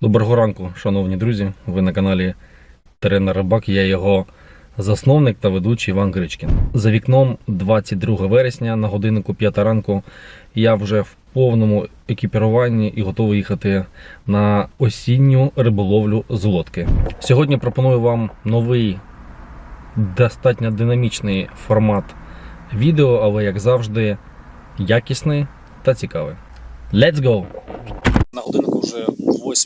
Доброго ранку, шановні друзі. Ви на каналі Тренер Рибак. Я його засновник та ведучий Іван Гричкін. За вікном 22 вересня на годиннику 5 ранку. Я вже в повному екіпіруванні і готовий їхати на осінню риболовлю з лодки. Сьогодні пропоную вам новий, достатньо динамічний формат відео, але як завжди, якісний та цікавий. Let's go! На годиннику вже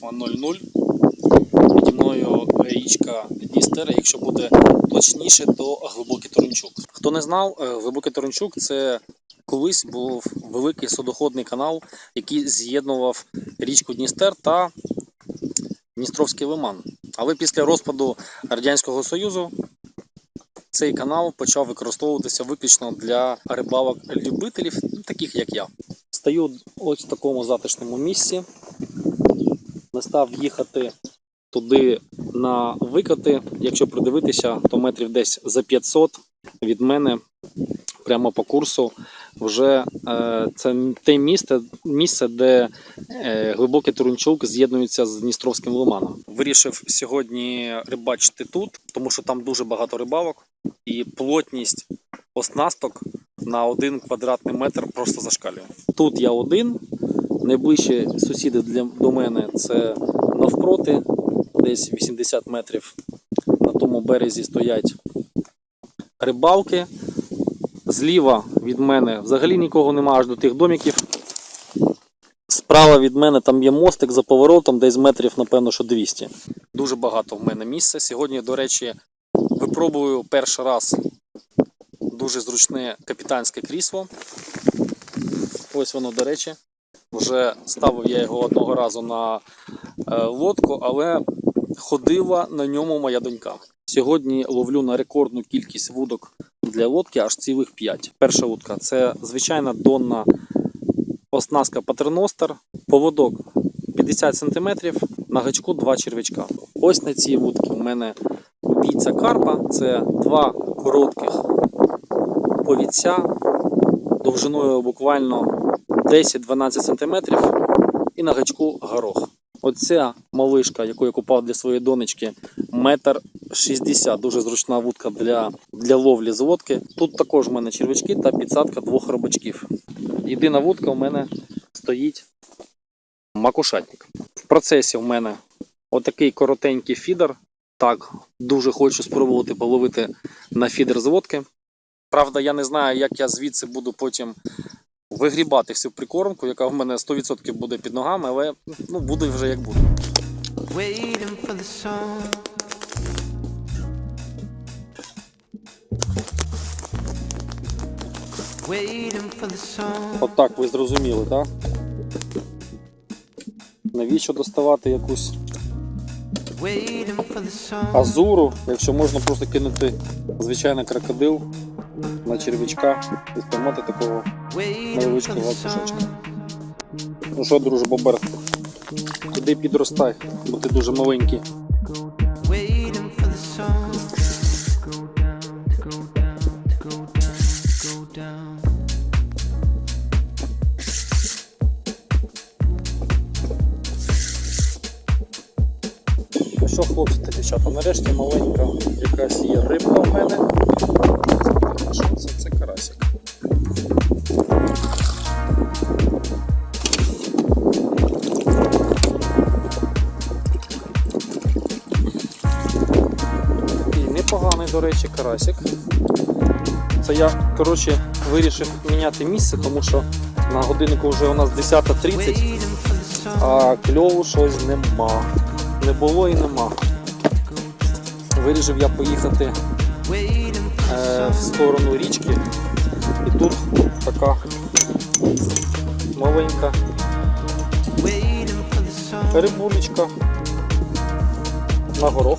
8.00. Піді мною річка Дністер. Якщо буде точніше, то глибокий Торончук. Хто не знав, е, глибокий Торончук це колись був великий судоходний канал, який з'єднував річку Дністер та Дністровський лиман. Але після розпаду Радянського Союзу цей канал почав використовуватися виключно для рибалок любителів, таких як я. Стою ось в такому затишному місці. Не став їхати туди на викоти. Якщо придивитися, то метрів десь за 500 від мене прямо по курсу вже е, це те місце, місце де е, глибокий Турунчук з'єднується з Дністровським лиманом. Вирішив сьогодні рибачити тут, тому що там дуже багато рибалок і плотність оснасток на один квадратний метр просто зашкалює. Тут я один. Найближчі сусіди для, до мене це навпроти, десь 80 метрів. На тому березі стоять рибалки. Зліва від мене взагалі нікого нема аж до тих домиків. Справа від мене там є мостик за поворотом, десь метрів, напевно, що 200. Дуже багато в мене місця. Сьогодні, до речі, випробую перший раз дуже зручне капітанське крісло. Ось воно, до речі. Вже ставив я його одного разу на е, лодку, але ходила на ньому моя донька. Сьогодні ловлю на рекордну кількість вудок для лодки, аж цілих 5. Перша вудка це звичайна донна оснастка патерностер, поводок 50 см, на гачку 2 червячка. Ось на цій вудці у мене бійця карпа це два коротких повідця довжиною буквально 10-12 см і на гачку горох. Оця малишка, яку я купав для своєї донечки, метр 60. Дуже зручна вудка для, для ловлі з лодки. Тут також в мене червячки та підсадка двох робочків. Єдина вудка у мене стоїть макушатник. В процесі у мене отакий коротенький фідер. Так, дуже хочу спробувати половити на фідер з лодки. Правда, я не знаю, як я звідси буду потім вигрібати всю прикормку, яка в мене 100% буде під ногами, але ну, буде вже як буде. sun. Отак ви зрозуміли, так? Навіщо доставати якусь азуру, якщо можна просто кинути звичайний крокодил на червячка і спіймати такого Кусочка. sun. Ну що, друже, бобер, куди підростай, бо ти дуже маленький. Карасик. Це я, коротше, вирішив міняти місце, тому що на годиннику вже у нас 10.30. Waiting for the sun. А кльову щось нема. Не було і нема. Вирішив я поїхати е, в сторону річки. І тут така маленька рибулечка на горох.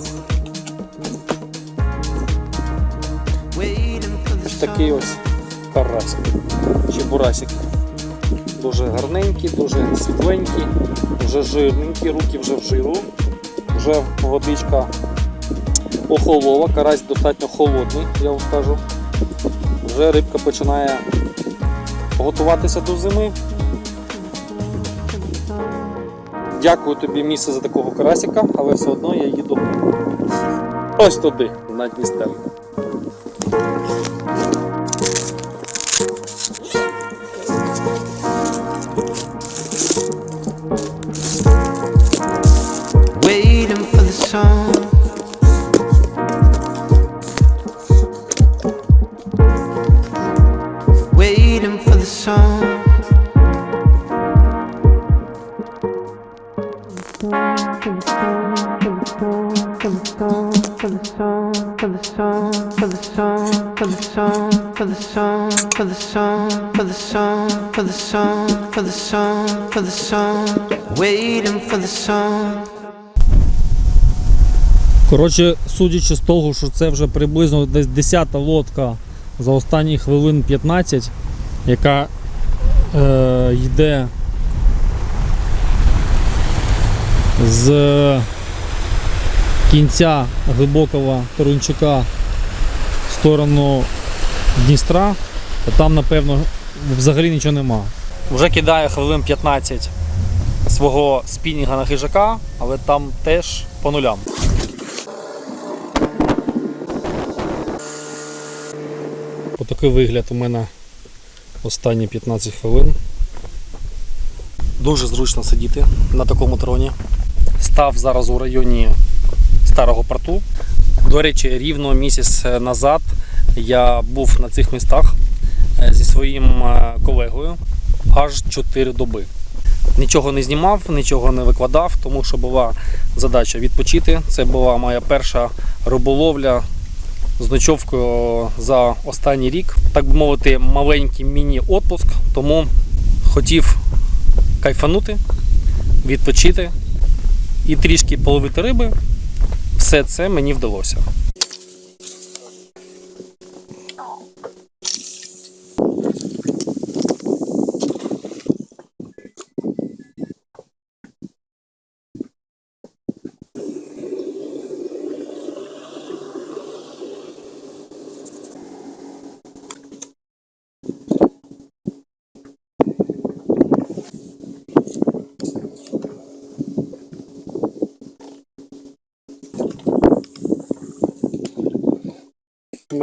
Такий ось карасик чи бурасик. Дуже гарненький, дуже світленький, вже жирненький, руки вже в жиру, вже водичка охолола, карась достатньо холодний, я вам скажу. Вже рибка починає готуватися до зими. Дякую тобі місце за такого карасика, але все одно я їду ось туди, на Дністер. Waiting for the song. Коротше, судячи з того, що це вже приблизно десь 10-та лодка за останні хвилин 15, яка е, йде з кінця глибокого Торончука в сторону Дністра, то там, напевно, взагалі нічого нема. Вже кидає хвилин 15 свого спінінга на хижака, але там теж по нулям. Отакий вигляд у мене останні 15 хвилин. Дуже зручно сидіти на такому троні. Став зараз у районі старого порту. До речі, рівно місяць назад я був на цих містах е, зі своїм е, колегою аж 4 доби. Нічого не знімав, нічого не викладав, тому що була задача відпочити. Це була моя перша риболовля з ночовкою за останній рік. Так би мовити, маленький міні-отпуск, тому хотів кайфанути, відпочити і трішки половити риби. Все це мені вдалося.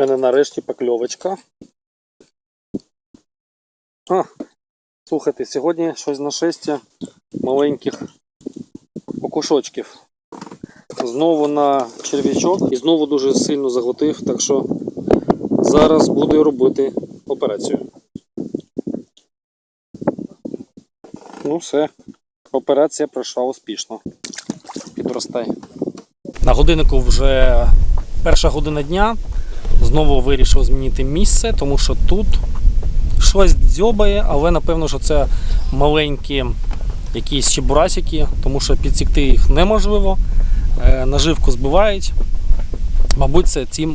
Мене нарешті покльовочка. А, слухайте, сьогодні щось на шесті маленьких окушочків. Знову на черв'ячок і знову дуже сильно заготив, так що зараз буду робити операцію. Ну все, операція пройшла успішно. Підростай. На годиннику вже перша година дня. Знову вирішив змінити місце, тому що тут щось дзьобає, але напевно, що це маленькі якісь чебурасики, тому що підсікти їх неможливо. Е, Наживку збивають. Мабуть, це ці,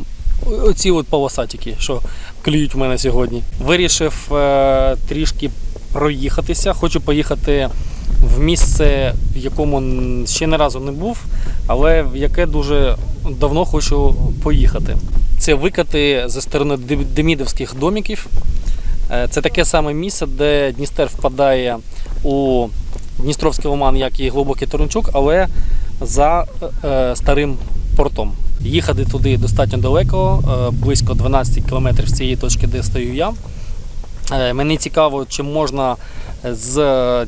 оці от полосатики, що клюють в мене сьогодні. Вирішив е, трішки проїхатися. Хочу поїхати в місце, в якому ще не разу не був, але в яке дуже давно хочу поїхати. Це викати зі сторони Дем- демідовських домиків. Е, Це таке саме місце, де Дністер впадає у Дністровський лиман, як і глибокий Торончук, але за е, е, старим портом. Їхати туди достатньо далеко, близько 12 кілометрів з цієї точки, де стою я. Мені цікаво, чи можна з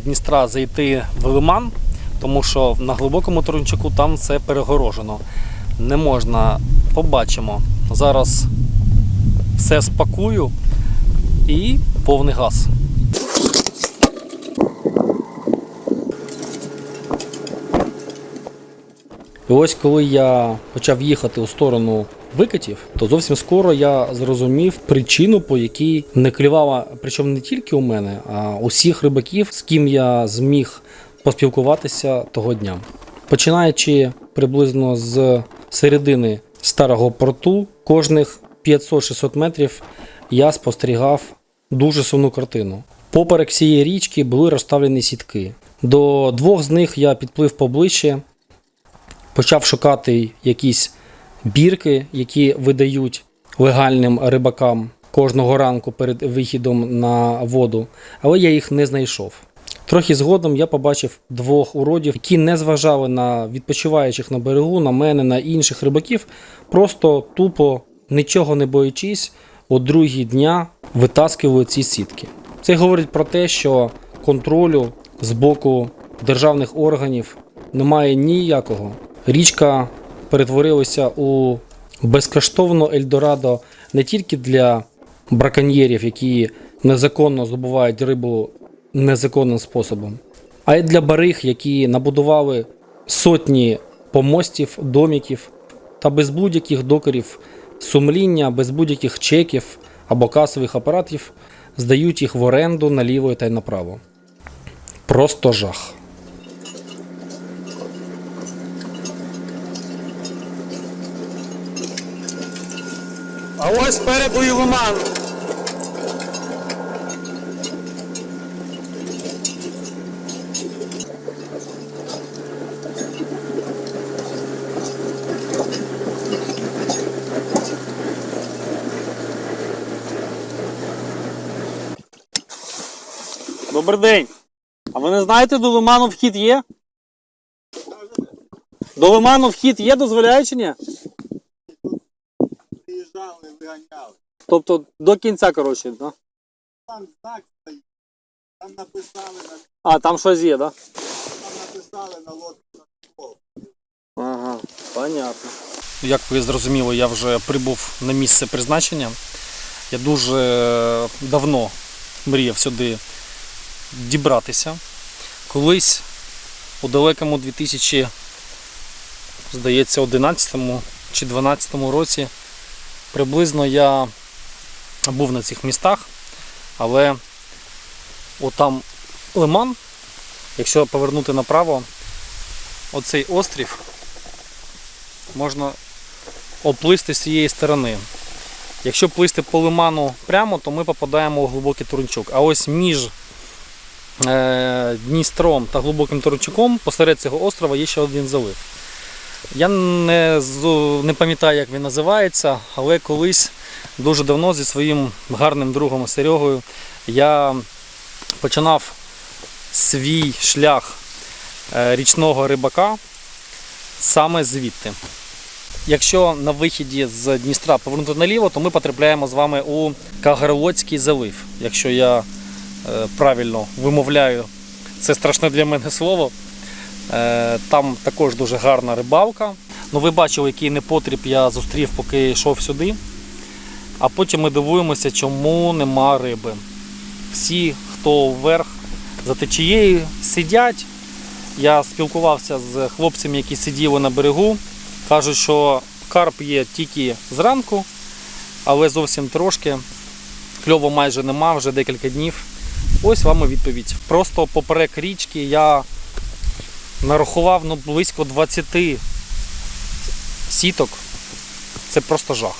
Дністра зайти в лиман, тому що на глибокому Торончуку там все перегорожено. Не можна, побачимо. Зараз все спакую і повний газ. І ось коли я почав їхати у сторону викатів, то зовсім скоро я зрозумів причину, по якій не клювала, причому не тільки у мене, а усіх рибаків, з ким я зміг поспілкуватися того дня. Починаючи приблизно з середини старого порту, кожних 500-600 метрів я спостерігав дуже сумну картину. Поперек всієї річки були розставлені сітки. До двох з них я підплив поближче, почав шукати якісь бірки, які видають легальним рибакам кожного ранку перед вихідом на воду, але я їх не знайшов. Трохи згодом я побачив двох уродів, які не зважали на відпочиваючих на берегу, на мене, на інших рибаків, просто тупо нічого не боячись, о другій дня витаскували ці сітки. Це говорить про те, що контролю з боку державних органів немає ніякого. Річка перетворилася у безкоштовно Ельдорадо не тільки для браконьєрів, які незаконно здобувають рибу незаконним способом, а й для бариг, які набудували сотні помостів, доміків та без будь-яких докорів сумління, без будь-яких чеків або касових апаратів здають їх в оренду наліво та й направо. Просто жах. А ось спереду і лиман. Добрий день. А ви не знаєте, до лиману вхід є? До лиману вхід є, дозволяє чи ні? Приїжджали, виганяли. Тобто до кінця, коротше, да? Там знак стоїть. Там написали на А, там щось є, да? там написали на лодку. Ага, понятно. Як ви зрозуміли, я вже прибув на місце призначення. Я дуже давно мріяв сюди дібратися. Колись у далекому 2000, здається, 11 чи 12 році приблизно я був на цих містах, але отам лиман, якщо повернути направо, оцей острів можна оплисти з цієї сторони. Якщо плисти по лиману прямо, то ми попадаємо у глибокий Турунчук. А ось між Дністром та глибоким Турунчуком посеред цього острова є ще один залив. Я не, не пам'ятаю, як він називається, але колись дуже давно зі своїм гарним другом Серегою я починав свій шлях е, річного рибака саме звідти. Якщо на вихіді з Дністра повернути наліво, то ми потрапляємо з вами у Кагарлоцький залив. Якщо я е, правильно вимовляю це страшне для мене слово. Е, там також дуже гарна рибалка. Ну, ви бачили, який непотріб я зустрів, поки йшов сюди. А потім ми дивуємося, чому нема риби. Всі, хто вверх за течією, сидять. Я спілкувався з хлопцями, які сиділи на берегу. Кажуть, що карп є тільки зранку, але зовсім трошки. Кльову майже нема, вже декілька днів. Ось вам і відповідь. Просто поперек річки я нарахував ну, близько 20 сіток. Це просто жах.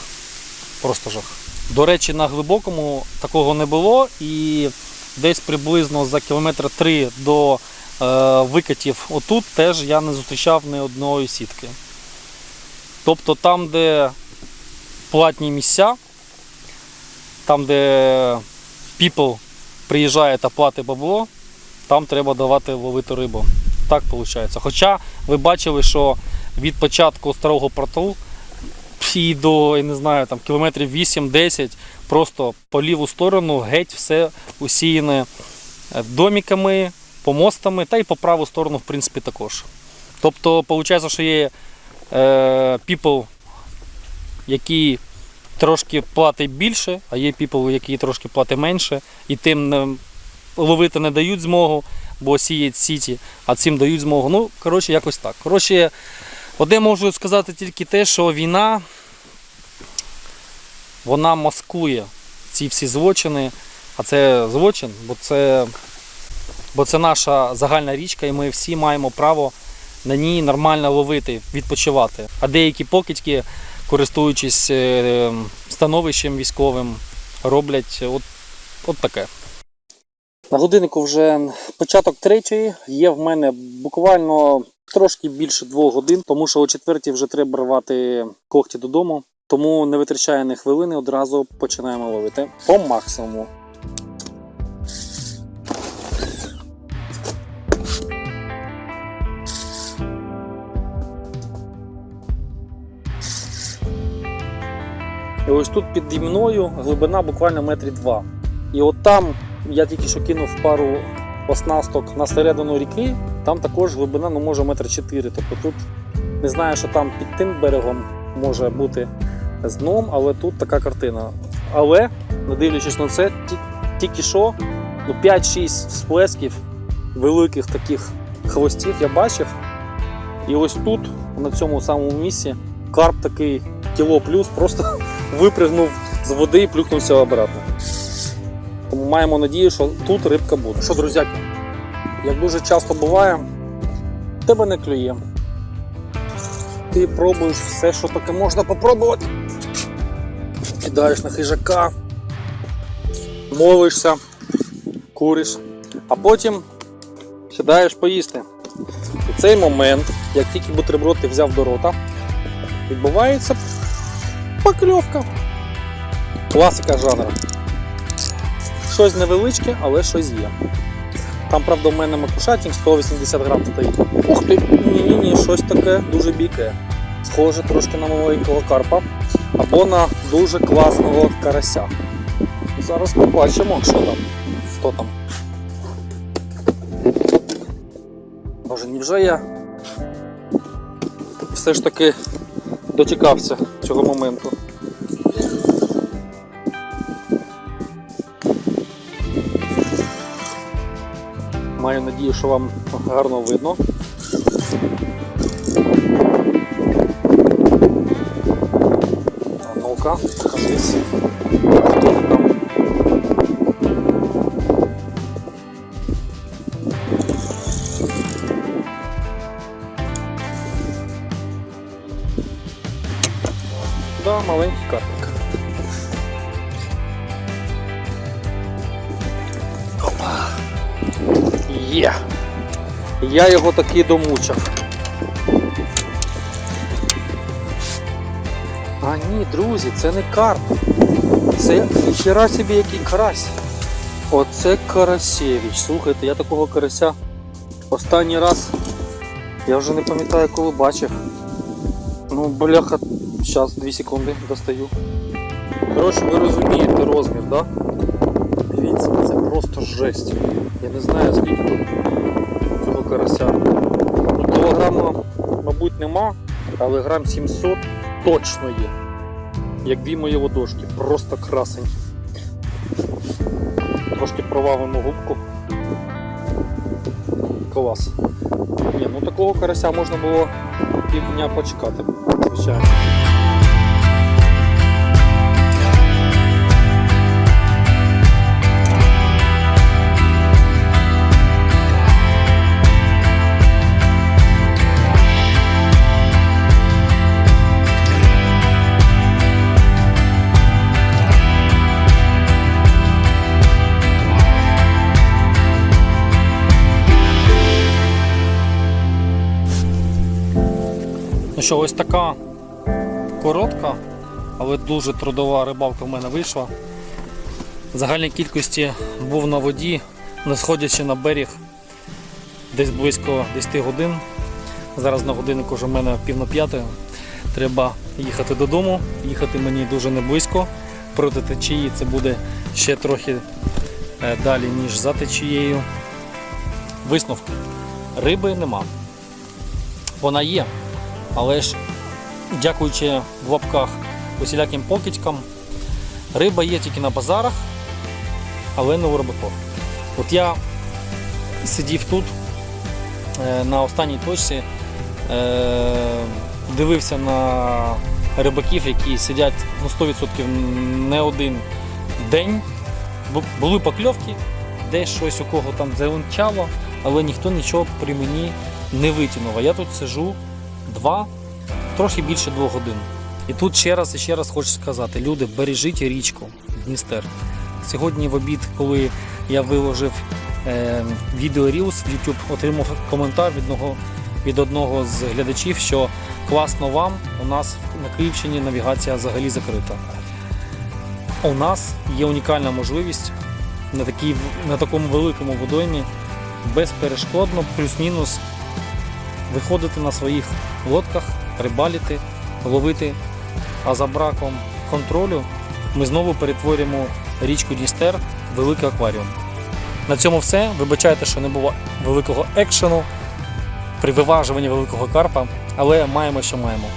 Просто жах. До речі, на глибокому такого не було, і десь приблизно за кілометр 3 до е, викатів отут теж я не зустрічав ні одної сітки. Тобто там, де платні місця, там, де people приїжджає та платить бабло, там треба давати ловити рибу. Так виходить. Хоча ви бачили, що від початку старого порту і до, я не знаю, там, кілометрів 8-10, просто по ліву сторону геть все усіяне е, доміками, помостами, та й по праву сторону, в принципі, також. Тобто, виходить, що є е, people, які трошки платять більше, а є people, які трошки платять менше, і тим не, ловити не дають змогу, бо сіють сіті, а цим дають змогу. Ну, коротше, якось так. Коротше, одне можу сказати тільки те, що війна вона маскує ці всі злочини, а це злочин, бо це, бо це наша загальна річка, і ми всі маємо право на ній нормально ловити, відпочивати. А деякі покидьки, користуючись е, становищем військовим, роблять от, от таке. На годиннику вже початок третьої. Є в мене буквально трошки більше двох годин, тому що о четвертій вже треба рвати когті додому. Тому не витрачає не хвилини, одразу починаємо ловити по максимуму. Ось тут піді мною глибина буквально метрів два. І от там я тільки що кинув пару оснасток на середину ріки, там також глибина ну, може метр чотири. Тобто тут не знаю, що там під тим берегом може бути з дном, але тут така картина. Але, не дивлячись на це, тільки що ну, 5-6 сплесків великих таких хвостів я бачив. І ось тут, на цьому самому місці, карп такий кіло плюс просто випригнув з води і плюхнувся обратно. Тому маємо надію, що тут рибка буде. Що, друзяки, як дуже часто буває, тебе не клює. Ти пробуєш все, що таке можна попробувати. Кидаєш на хижака, молишся, куриш, а потім сідаєш поїсти. У цей момент, як тільки бутерброд ти взяв до рота, відбувається покльовка. Класика жанру. Щось невеличке, але щось є. Там, правда, в мене макушатінг 180 грам стоїть. Ух ти! Ні-ні-ні, щось таке дуже біке. Схоже трошки на маленького карпа або на дуже класного карася. Зараз побачимо, що там. Хто там. Боже, невже я все ж таки дочекався цього моменту. Маю надію, що вам гарно видно. А ну-ка, покажись. Я його таки домучив. А ні, друзі, це не карп. Це ніхера собі який карась. Оце Карасєвич. Слухайте, я такого карася останній раз. Я вже не пам'ятаю, коли бачив. Ну, бляха, зараз, 2 секунди, достаю. Коротше, ви розумієте розмір, так? Да? Дивіться, це просто жесть. Я не знаю, скільки тут карася. Кілограма, мабуть, нема, але грам 700 точно є. Як дві мої ладошки, просто красень. Трошки провалимо губку. Клас. Ні, ну такого карася можна було півдня почекати, звичайно. Що, ось така коротка, але дуже трудова рибалка в мене вийшла. В загальній кількості був на воді, не сходячи на берег десь близько 10 годин. Зараз на годиннику вже в мене пів на п'ятої. Треба їхати додому. Їхати мені дуже не близько. Проти течії це буде ще трохи е, далі, ніж за течією. Висновки. Риби нема. Вона є, але ж дякуючи в лапках усіляким покидькам, риба є тільки на базарах, але не у рибаков. От я сидів тут е, на останній точці, е, дивився на рибаків, які сидять ну, 100% не один день. Бу- Були покльовки, десь щось у кого там заленчало, але ніхто нічого при мені не витягнув. А я тут сижу два, трохи більше двох годин. І тут ще раз і ще раз хочу сказати: люди, бережіть річку Дністер. Сьогодні в обід, коли я виложив е, відео Reels YouTube, отримав коментар від одного, від одного з глядачів, що класно вам, у нас на Київщині навігація взагалі закрита. У нас є унікальна можливість на, такій, на такому великому водоймі безперешкодно, плюс-мінус виходити на своїх лодках, рибалити, ловити, а за браком контролю ми знову перетворюємо річку Дністер в великий акваріум. На цьому все. Вибачайте, що не було великого екшену при виважуванні великого карпа, але маємо, що маємо.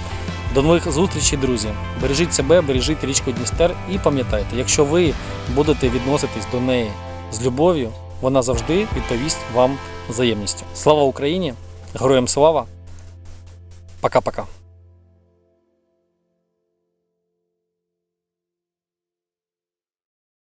До нових зустрічей, друзі. Бережіть себе, бережіть річку Дністер і пам'ятайте, якщо ви будете відноситись до неї з любов'ю, вона завжди відповість вам взаємністю. Слава Україні! Героям слава! Пока-пока!